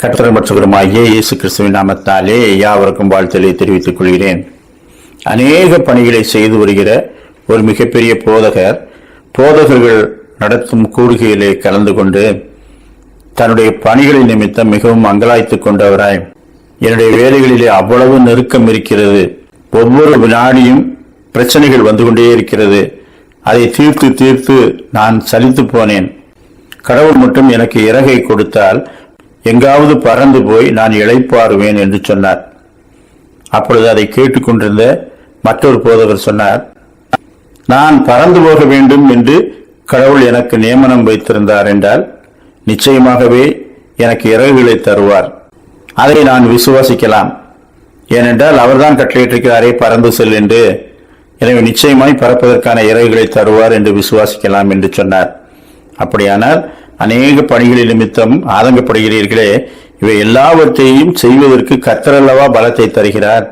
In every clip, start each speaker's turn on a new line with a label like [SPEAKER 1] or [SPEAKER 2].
[SPEAKER 1] கர்த்தர் இயேசு கிறிஸ்துவின் நாமத்தாலே யாவருக்கும் வாழ்த்தலை தெரிவித்துக் கொள்கிறேன். அநேக பணிகளை செய்து வருகிற ஒரு மிகப்பெரிய போதகர் போதகர்கள் நடத்தும் கூடுகையிலே கலந்து கொண்டு தன்னுடைய பணிகளின் நிமித்தம் மிகவும் அங்கலாய்த்துக் கொண்டவராய். என்னுடைய வேலைகளிலே அவ்வளவு நெருக்கம் இருக்கிறது. ஒவ்வொரு வினாடியும் பிரச்சனைகள் வந்து கொண்டே இருக்கிறது. அதை தீர்த்து தீர்த்து நான் சலித்து போனேன். கடவுள் மட்டும் எனக்கு இறகை கொடுத்தால் எங்காவது பறந்து போய் நான் இழைப்பாருவேன் என்று சொன்னார். அப்பொழுது அதை கேட்டுக்கொண்டிருந்த மற்றொரு போதவர் சொன்னார் நான் பறந்து போக வேண்டும் என்று கடவுள் எனக்கு நியமனம் வைத்திருந்தார் என்றால் நிச்சயமாகவே எனக்கு இறகுகளை தருவார். அதை நான் விசுவாசிக்கலாம். ஏனென்றால் அவர்தான் கட்டளையிட்டிருக்கிறாரே பறந்து செல் என்று. எனவே நிச்சயமாய் பறப்பதற்கான இறகுகளை தருவார் என்று விசுவாசிக்கலாம் என்று சொன்னார். அப்படியானால் அநேக பணிகளின் நிமித்தம் ஆதங்கப்படுகிறீர்களே. இவை எல்லாவற்றையும் செய்வதற்கு கத்தரல்லவா பலத்தை தருகிறார்.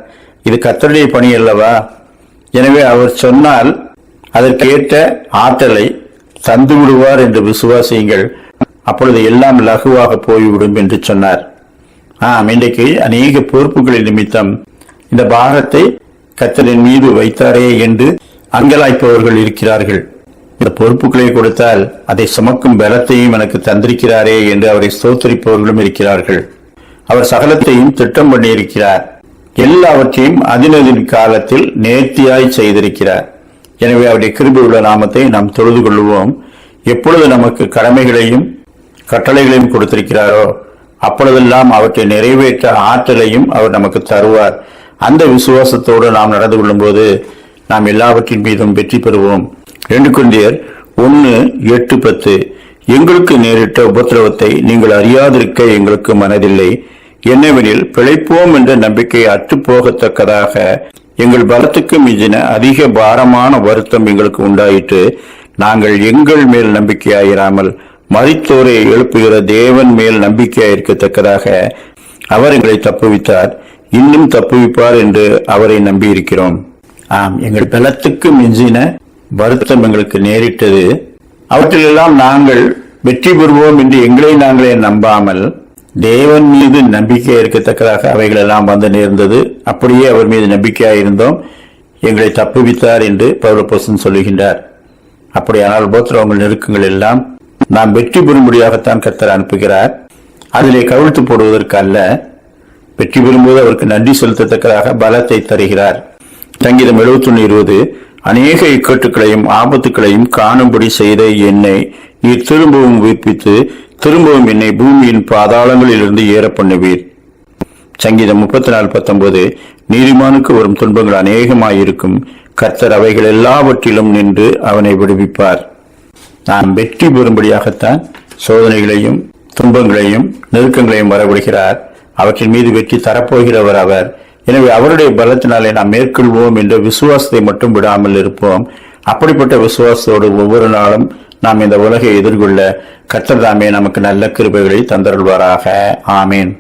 [SPEAKER 1] இது கத்தருடைய பணி அல்லவா? எனவே அவர் சொன்னால் அதற்கேற்ற ஆற்றலை தந்து விடுவார் என்று விசுவாசியுங்கள். அப்பொழுது எல்லாம் லகுவாக போய்விடும் என்று சொன்னார். ஆம் இன்றைக்கு அநேக பொறுப்புகளின் நிமித்தம் இந்த பாரத்தை கத்தரின் மீது வைத்தாரே என்று அங்கலாய்ப்பவர்கள் இருக்கிறார்கள். இந்த பொறுப்புகளை கொடுத்தால் அதை சுமக்கும் பலத்தையும் எனக்கு தந்திருக்கிறாரே என்று அவரை ஸ்தோத்தரிப்பவர்களும் இருக்கிறார்கள். அவர் சகலத்தையும் திட்டம் பண்ணியிருக்கிறார். எல்லாவற்றையும் அதினதின் காலத்தில் நேர்த்தியாய் செய்திருக்கிறார். எனவே அவருடைய கிருபை உள்ள நாமத்தை நாம் தொழுது கொள்வோம் எப்பொழுது நமக்கு கடமைகளையும் கட்டளைகளையும் கொடுத்திருக்கிறாரோ அப்பொழுதெல்லாம் அவற்றை நிறைவேற்ற ஆற்றலையும் அவர் நமக்கு தருவார். அந்த விசுவாசத்தோடு நாம் நடந்து கொள்ளும்போது நாம் எல்லாவற்றின் மீதும் வெற்றி பெறுவோம். ரெண்டு குந்தியர் ஒன்னு எட்டு பத்து. எங்களுக்கு நேரிட்ட உபத்திரவத்தை நீங்கள் அறியாதிருக்க எங்களுக்கு மனதில்லை. என்னவெனில் பிழைப்போம் என்ற நம்பிக்கை அற்றுப்போகத்தக்கதாக எங்கள் பலத்துக்கு மிஞ்சின அதிக பாரமான வருத்தம் எங்களுக்கு உண்டாயிற்று. நாங்கள் எங்கள் மேல் நம்பிக்கையாயிராமல் மறித்தோரை எழுப்புகிற தேவன் மேல் நம்பிக்கையாயிருக்கத்தக்கதாக அவர் எங்களை தப்புவித்தார். இன்னும் தப்புவிப்பார் என்று அவரை நம்பியிருக்கிறோம். ஆம் எங்கள் பலத்துக்கு மிஞ்சின வருத்தம் எங்களுக்கு நேரிட்டது. அவற்றிலெல்லாம் நாங்கள் வெற்றி பெறுவோம் என்று எங்களை நாங்களே நம்பாமல் தேவன் மீது நம்பிக்கை இருக்கத்தக்கதாக அவைகளெல்லாம் வந்து நேர்ந்தது. அப்படியே அவர் மீது நம்பிக்கையாயிருந்தோம் எங்களை தப்புவித்தார் என்று பௌரப்போசன் சொல்லுகின்றார். அப்படியானால் உபத்திரவங்கள் நெருக்கங்கள் எல்லாம் நாம் வெற்றி பெறும்படியாகத்தான் கத்தர் அனுப்புகிறார். அதிலே கவிழ்த்து போடுவதற்கு அல்ல வெற்றி பெறும்போது அவருக்கு நன்றி செலுத்தத்தக்கதாக பலத்தை தருகிறார். சங்கீதம் எழுபத்தொன்னு இருபது அநேக இக்கட்டுகளையும் ஆபத்துகளையும் காணும்படி செய்த என்னை நீர் திரும்பவும் உயிர்ப்பித்து திரும்பவும் என்னை பூமியின் பாதாளங்களிலிருந்து ஏற பண்ணுவீர். சங்கீதம் முப்பத்தி நாலு பத்தொன்பது நீதிமானுக்கு வரும் துன்பங்கள் அநேகமாயிருக்கும். கர்த்தர் அவைகள் எல்லாவற்றிலும் நின்று அவனை விடுவிப்பார். நாம் வெற்றி பெறும்படியாகத்தான் சோதனைகளையும் துன்பங்களையும் நெருக்கங்களையும் வரவிடுகிறார். அவற்றின் மீது வெற்றி தரப்போகிறவர் அவர். எனவே அவருடைய பலத்தினாலே நாம் மேற்கொள்வோம் என்ற விசுவாசத்தை மட்டும் விடாமல் இருப்போம். அப்படிப்பட்ட விசுவாசத்தோடு ஒவ்வொரு நாளும் நாம் இந்த உலகை எதிர்கொள்ள கர்த்தர் நமக்கு நல்ல கிருபைகளை தந்தருள்வாராக. ஆமேன்.